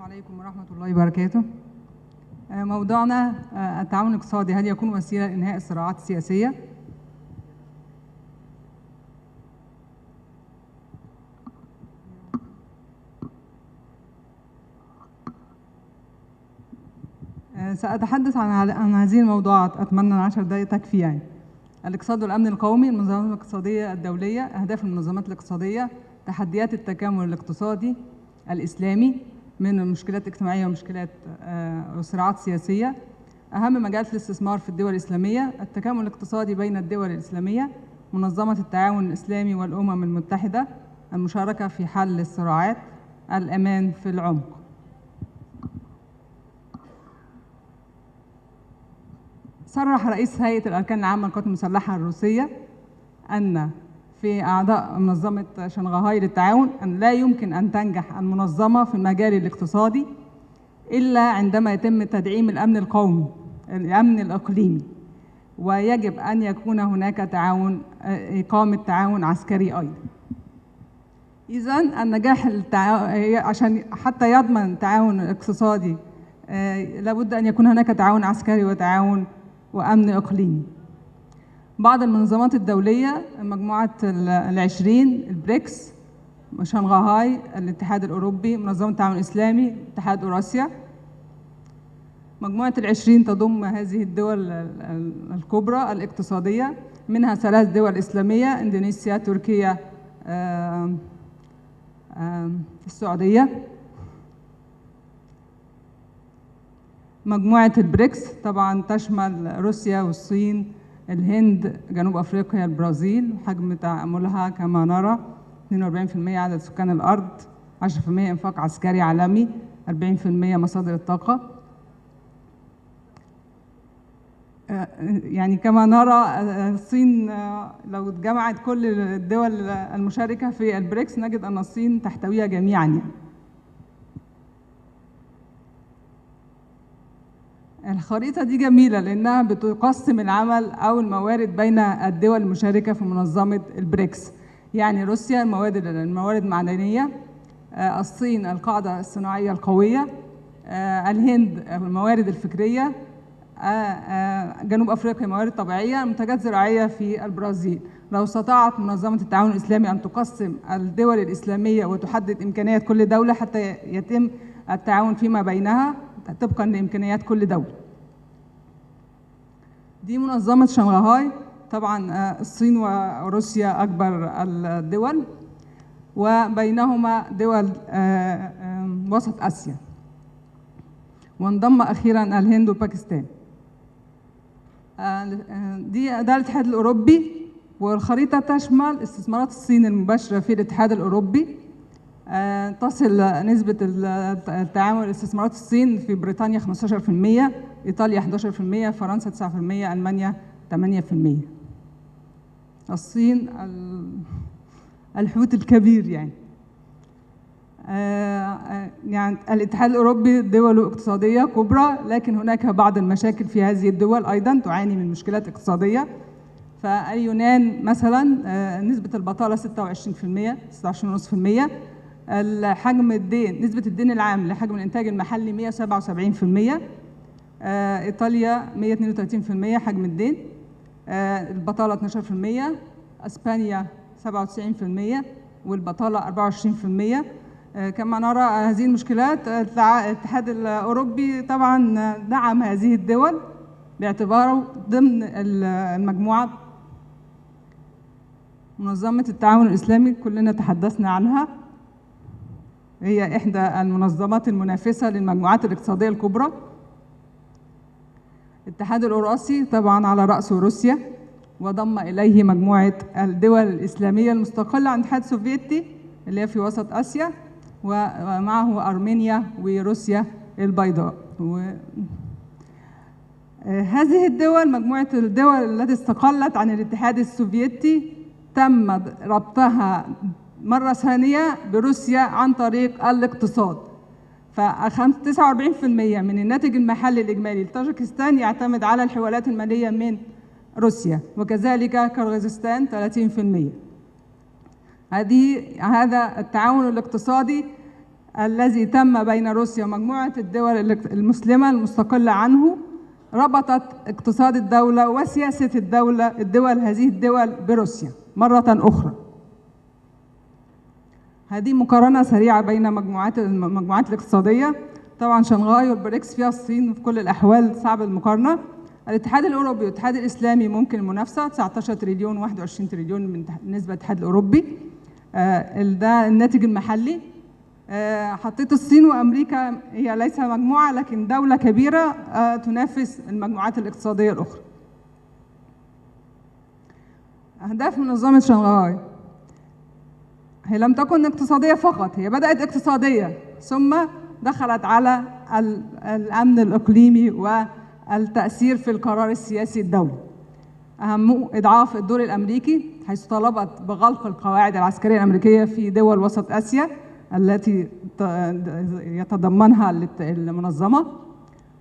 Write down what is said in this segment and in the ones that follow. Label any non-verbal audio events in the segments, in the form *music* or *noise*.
عليكم ورحمة الله وبركاته. آه، موضوعنا آه، التعاون الاقتصادي هل يكون وسيلة لإنهاء الصراعات السياسية؟ آه، سأتحدث عن عن هذه الموضوعات أتمنى أن عشر دقائق تكفي يعني. الاقتصاد والأمن القومي، المنظمات الاقتصادية الدولية، أهداف المنظمات الاقتصادية، تحديات التكامل الاقتصادي الإسلامي من المشكلات الاجتماعية ومشكلات آه، وصراعات سياسية. أهم مجالات الاستثمار في الدول الإسلامية التكامل الاقتصادي بين الدول الإسلامية منظمة التعاون الإسلامي والأمم المتحدة المشاركة في حل الصراعات الأمان في العمق. صرح رئيس هيئة الأركان العامة للقوات المسلحة الروسية أن في أعضاء منظمة شنغهاي للتعاون أن لا يمكن أن تنجح المنظمة في المجال الاقتصادي إلا عندما يتم تدعيم الأمن القومي الأمن الإقليمي. ويجب أن يكون هناك تعاون إقامة تعاون عسكري أيضا. إذا النجاح عشان حتى يضمن التعاون الاقتصادي آه، لابد أن يكون هناك تعاون عسكري وتعاون وأمن إقليمي. بعض المنظمات الدولية مجموعة ال- العشرين البريكس شنغهاي الاتحاد الأوروبي منظمة التعاون الإسلامي اتحاد أوراسيا. مجموعة العشرين تضم هذه الدول ال- ال- الكبرى الاقتصادية منها ثلاث دول إسلامية إندونيسيا تركيا السعودية. مجموعة البريكس طبعا تشمل روسيا والصين الهند جنوب أفريقيا البرازيل حجم تعاملها كما نرى 42% عدد سكان الأرض 10% إنفاق عسكري عالمي 40% مصادر الطاقة آه، يعني كما نرى آه، الصين آه، لو اتجمعت كل الدول المشاركة في البريكس نجد أن الصين تحتويها جميعا يعني. الخريطة دي جميلة لأنها بتقسم العمل أو الموارد بين الدول المشاركة في منظمة البريكس. يعني روسيا الموارد الموارد المعدنية آه، الصين القاعدة الصناعية القوية آه، الهند الموارد الفكرية آه، جنوب أفريقيا موارد طبيعية منتجات زراعية في البرازيل. لو استطاعت منظمة التعاون الإسلامي أن تقسم الدول الإسلامية وتحدد إمكانيات كل دولة حتى يتم التعاون فيما بينها طبقا لإمكانيات كل دولة. دي منظمة شنغهاي طبعا آه، الصين وروسيا أكبر الدول وبينهما دول آه، وسط آسيا. وانضم أخيرا الهند وباكستان. آه، دي ده الاتحاد الأوروبي والخريطة تشمل استثمارات الصين المباشرة في الاتحاد الأوروبي. تصل نسبة ال- التعامل استثمارات الصين في بريطانيا 15% إيطاليا 11% فرنسا 9% ألمانيا 8% الصين ال- الحوت الكبير يعني. آه، آه، يعني الاتحاد الأوروبي دول اقتصادية كبرى لكن هناك بعض المشاكل في هذه الدول أيضا تعاني من مشكلات اقتصادية. فاليونان مثلا آه، نسبة البطالة 26% 26.5% الحجم الدين نسبة الدين العام لحجم الإنتاج المحلي 177% آه، إيطاليا 132% حجم الدين آه، البطالة 12% أسبانيا 97% والبطالة 24% آه، كما نرى هذه المشكلات الاتحاد الأوروبي طبعا دعم هذه الدول باعتباره ضمن ال- المجموعة. منظمة التعاون الإسلامي كلنا تحدثنا عنها. هي إحدى المنظمات المنافسة للمجموعات الاقتصادية الكبرى. الاتحاد الأوراسي طبعا على رأسه روسيا وضم إليه مجموعة الدول الإسلامية المستقلة عن الاتحاد السوفيتي اللي هي في وسط آسيا ومعه أرمينيا وروسيا البيضاء. و... هذه الدول مجموعة الدول التي استقلت عن الاتحاد السوفيتي تم ربطها مرة ثانية بروسيا عن طريق الاقتصاد. ف 49% من الناتج المحلي الإجمالي لطاجكستان يعتمد على الحوالات المالية من روسيا وكذلك كرغيزستان 30% هذه هذا التعاون الاقتصادي الذي تم بين روسيا ومجموعة الدول المسلمة المستقلة عنه ربطت اقتصاد الدولة وسياسة الدولة الدول هذه الدول بروسيا مرة أخرى. هذه مقارنة سريعة بين مجموعات المجموعات الاقتصادية. طبعا شنغهاي والبريكس فيها الصين في كل الأحوال صعب المقارنة. الاتحاد الأوروبي والاتحاد الإسلامي ممكن المنافسة 19 تريليون 21 تريليون من بالنسبة للاتحاد الأوروبي. آه ده الناتج المحلي. آه حطيت الصين وأمريكا هي ليس مجموعة لكن دولة كبيرة آه تنافس المجموعات الاقتصادية الأخرى. أهداف منظمة شنغهاي. هي لم تكن اقتصادية فقط هي بدأت اقتصادية ثم دخلت على الأمن الإقليمي والتأثير في القرار السياسي الدولي. أهم إضعاف الدور الأمريكي حيث طلبت بغلق القواعد العسكرية الأمريكية في دول وسط آسيا التي يتضمنها المنظمة.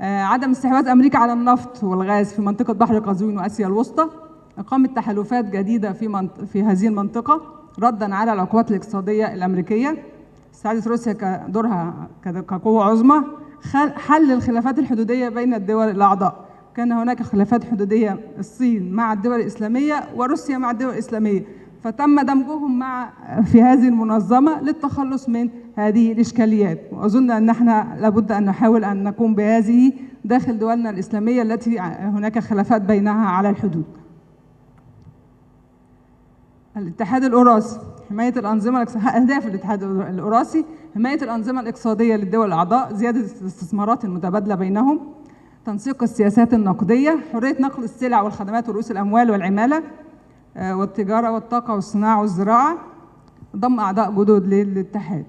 عدم استحواذ أمريكا على النفط والغاز في منطقة بحر قزوين وآسيا الوسطى. إقامة تحالفات جديدة في, في هذه المنطقة. ردا على العقوبات الاقتصادية الأمريكية. استعادة روسيا كدورها كقوة عظمى. حل الخلافات الحدودية بين الدول الأعضاء. كان هناك خلافات حدودية الصين مع الدول الإسلامية وروسيا مع الدول الإسلامية. فتم دمجهم مع في هذه المنظمة للتخلص من هذه الإشكاليات. وأظن أن إحنا لابد أن نحاول أن نقوم بهذه داخل دولنا الإسلامية التي هناك خلافات بينها على الحدود. الاتحاد الأوراسي حماية الأنظمة أهداف الاتحاد الأوراسي حماية الأنظمة الاقتصادية للدول الأعضاء زيادة الاستثمارات المتبادلة بينهم تنسيق السياسات النقدية حرية نقل السلع والخدمات ورؤوس الأموال والعمالة والتجارة والطاقة والصناعة والزراعة ضم أعضاء جدد للاتحاد.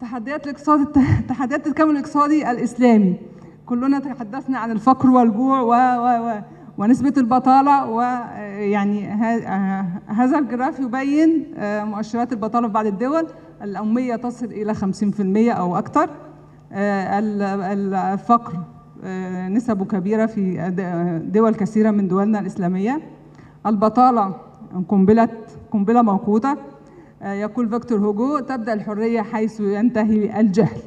تحديات الاقتصاد تحديات التكامل الاقتصادي الإسلامي. كلنا تحدثنا عن الفقر والجوع و, و, و ونسبة البطالة ويعني هذا الجراف يبين مؤشرات البطالة في بعض الدول. الأمية تصل إلى 50% أو أكثر الفقر نسبه كبيرة في دول كثيرة من دولنا الإسلامية. البطالة قنبلة قنبلة موقوتة. يقول فيكتور هوجو تبدأ الحرية حيث ينتهي الجهل.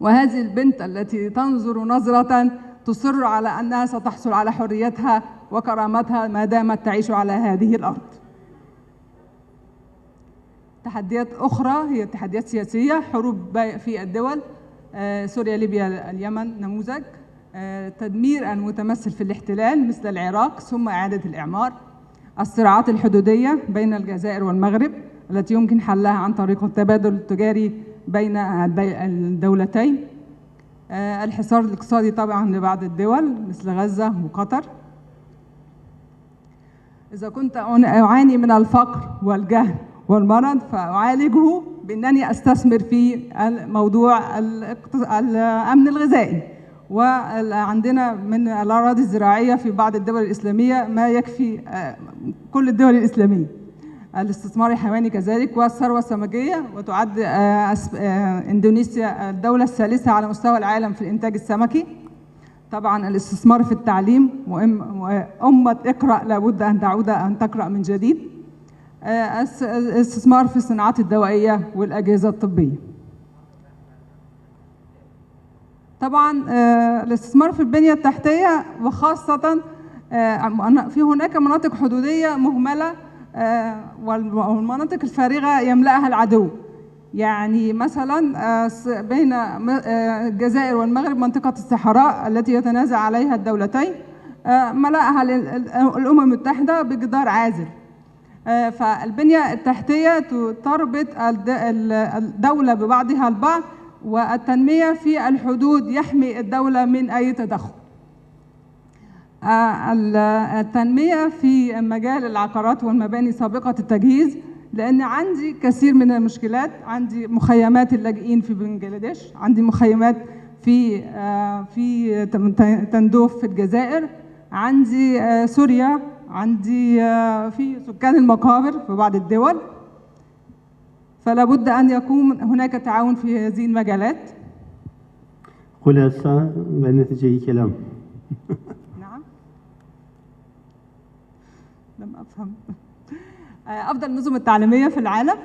وهذه البنت التي تنظر نظرة تصر على أنها ستحصل على حريتها وكرامتها ما دامت تعيش على هذه الأرض. تحديات أخرى هي تحديات سياسية حروب في الدول سوريا ليبيا اليمن نموذج تدمير المتمثل في الاحتلال مثل العراق ثم إعادة الإعمار الصراعات الحدودية بين الجزائر والمغرب التي يمكن حلها عن طريق التبادل التجاري بين الدولتين. الحصار الاقتصادي طبعا لبعض الدول مثل غزة وقطر. إذا كنت أعاني من الفقر والجهل والمرض فأعالجه بأنني أستثمر في موضوع الأمن الغذائي. وعندنا من الأراضي الزراعية في بعض الدول الإسلامية ما يكفي كل الدول الإسلامية. الاستثمار الحيواني كذلك والثروة السمكية وتعد إندونيسيا الدولة الثالثة على مستوى العالم في الإنتاج السمكي. طبعا الاستثمار في التعليم وأمة اقرأ لابد أن تعود أن تقرأ من جديد. الاستثمار في الصناعات الدوائية والأجهزة الطبية. طبعا الاستثمار في البنية التحتية وخاصة في هناك مناطق حدودية مهملة والمناطق الفارغة يملأها العدو. يعني مثلا بين الجزائر والمغرب منطقة الصحراء التي يتنازع عليها الدولتين ملأها الأمم المتحدة بجدار عازل. فالبنية التحتية تربط الدولة ببعضها البعض والتنمية في الحدود يحمي الدولة من أي تدخل. التنمية في مجال العقارات والمباني سابقة التجهيز لأن عندي كثير من المشكلات عندي مخيمات اللاجئين في بنجلاديش عندي مخيمات في في تندوف في الجزائر عندي سوريا عندي في سكان المقابر في بعض الدول. فلا بد أن يكون هناك تعاون في هذه المجالات. خلاصة بنتيجة كلام *laughs* لم أفهم. أفضل النظم التعليمية في العالم.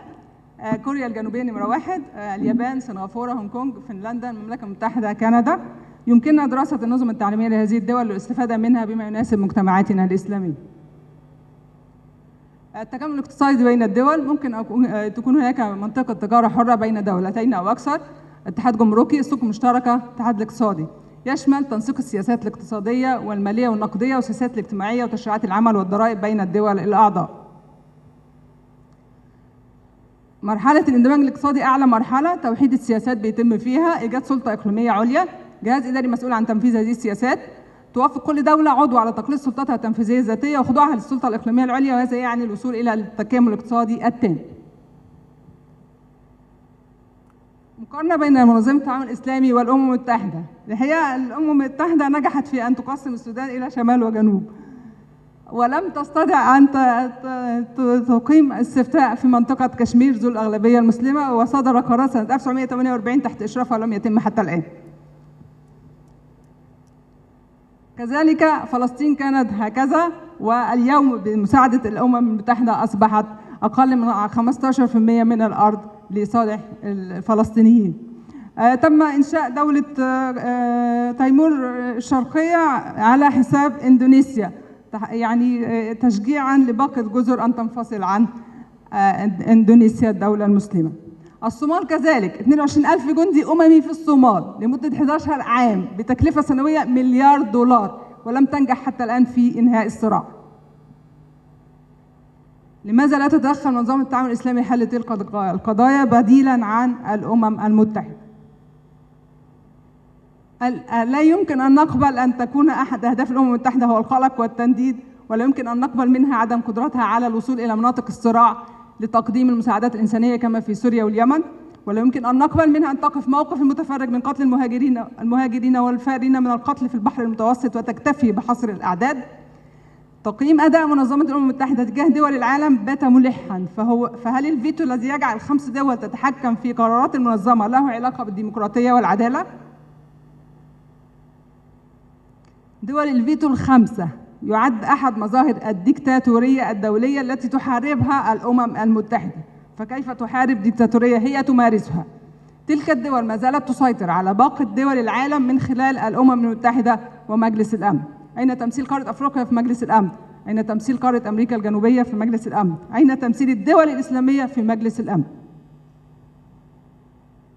آه، كوريا الجنوبية نمرة واحد. آه، اليابان سنغافورة هونج كونج فنلندا المملكة المتحدة كندا. يمكننا دراسة النظم التعليمية لهذه الدول والاستفادة منها بما يناسب مجتمعاتنا الإسلامية. التكامل الاقتصادي بين الدول. ممكن آه، تكون هناك منطقة تجارة حرة بين دولتين أو أكثر. اتحاد جمركي السوق المشتركة الاتحاد الاقتصادي. يشمل تنسيق السياسات الاقتصادية والمالية والنقدية والسياسات الاجتماعية وتشريعات العمل والضرائب بين الدول الأعضاء. مرحلة الاندماج الاقتصادي أعلى مرحلة توحيد السياسات بيتم فيها. إيجاد سلطة إقليمية عليا. جهاز إداري مسؤول عن تنفيذ هذه السياسات. توافق كل دولة عضو على تقليص سلطتها التنفيذية الذاتية وخضوعها للسلطة الإقليمية العليا وهذا يعني الوصول إلى التكامل الاقتصادي التام. مقارنة بين منظمة التعاون الإسلامي والأمم المتحدة. الحقيقة الأمم المتحدة نجحت في أن تقسم السودان إلى شمال وجنوب ولم تستطع أن تقيم استفتاء في منطقة كشمير ذو الأغلبية المسلمة وصدر قرار سنة 1948 تحت إشرافها ولم يتم حتى الآن. كذلك فلسطين كانت هكذا واليوم بمساعدة الأمم المتحدة أصبحت أقل من 15% من الأرض. لصالح الفلسطينيين. آه، تم إنشاء دولة آه، آه، تيمور الشرقية على حساب إندونيسيا يعني تشجيعا لباقي الجزر أن تنفصل عن إند- إندونيسيا الدولة المسلمة. الصومال كذلك 22 ألف جندي أممي في الصومال لمدة 11 عام بتكلفة سنوية مليار دولار ولم تنجح حتى الآن في إنهاء الصراع. لماذا لا تتدخل منظمة التعاون الإسلامي لحل تلك القضايا؟ بديلا عن الأمم المتحدة. ال- لا يمكن أن نقبل أن تكون أحد أهداف الأمم المتحدة هو القلق والتنديد ولا يمكن أن نقبل منها عدم قدرتها على الوصول إلى مناطق الصراع لتقديم المساعدات الإنسانية كما في سوريا واليمن. ولا يمكن أن نقبل منها أن تقف موقف المتفرج من قتل المهاجرين المهاجرين والفارين من القتل في البحر المتوسط وتكتفي بحصر الأعداد. تقييم أداء منظمة الأمم المتحدة تجاه دول العالم بات ملحا. فهو فهل الفيتو الذي يجعل خمس دول تتحكم في قرارات المنظمة له علاقة بالديمقراطية والعدالة؟ دول الفيتو الخمسة يعد أحد مظاهر الديكتاتورية الدولية التي تحاربها الأمم المتحدة. فكيف تحارب ديكتاتورية هي تمارسها؟ تلك الدول ما زالت تسيطر على باقي دول العالم من خلال الأمم المتحدة ومجلس الأمن. أين تمثيل قارة أفريقيا في مجلس الأمن؟ أين تمثيل قارة أمريكا الجنوبية في مجلس الأمن؟ أين تمثيل الدول الإسلامية في مجلس الأمن؟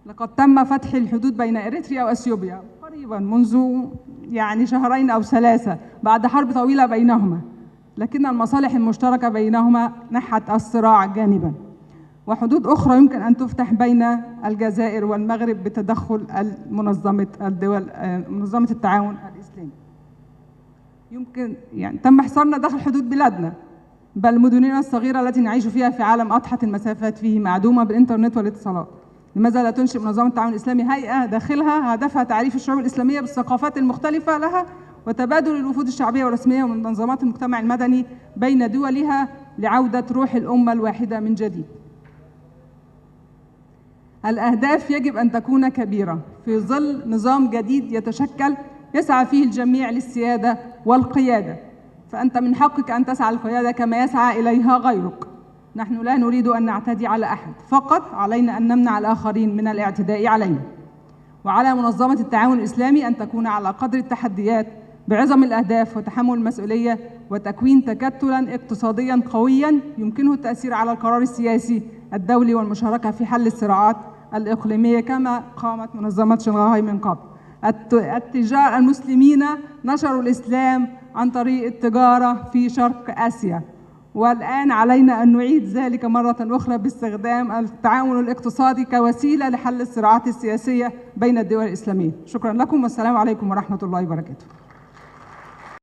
لقد تم فتح الحدود بين إريتريا وإثيوبيا قريبا منذ يعني شهرين أو ثلاثة بعد حرب طويلة بينهما. لكن المصالح المشتركة بينهما نحت الصراع جانبا. وحدود أخرى يمكن أن تفتح بين الجزائر والمغرب بتدخل منظمه الدول منظمة التعاون الإسلامي. يمكن يعني تم حصارنا داخل حدود بلادنا بل مدننا الصغيرة التي نعيش فيها في عالم أضحت المسافات فيه معدومة بالإنترنت والاتصالات. لماذا لا تنشئ منظمة التعاون الإسلامي هيئة داخلها هدفها تعريف الشعوب الإسلامية بالثقافات المختلفة لها وتبادل الوفود الشعبية والرسمية ومن منظمات المجتمع المدني بين دولها لعودة روح الأمة الواحدة من جديد. الأهداف يجب أن تكون كبيرة. في ظل نظام جديد يتشكل يسعى فيه الجميع للسيادة والقيادة. فأنت من حقك أن تسعى للقيادة كما يسعى إليها غيرك. نحن لا نريد أن نعتدي على أحد. فقط علينا أن نمنع الآخرين من الاعتداء علينا. وعلى منظمة التعاون الإسلامي أن تكون على قدر التحديات بعظم الأهداف وتحمل المسؤولية وتكوين تكتلا اقتصاديا قويا يمكنه التأثير على القرار السياسي الدولي والمشاركة في حل الصراعات الإقليمية كما قامت منظمة شنغهاي من قبل. التجار المسلمين نشروا الإسلام عن طريق التجارة في شرق آسيا. والآن علينا أن نعيد ذلك مرة أخرى باستخدام التعاون الاقتصادي كوسيلة لحل الصراعات السياسية بين الدول الإسلامية. شكرا لكم والسلام عليكم ورحمة الله وبركاته.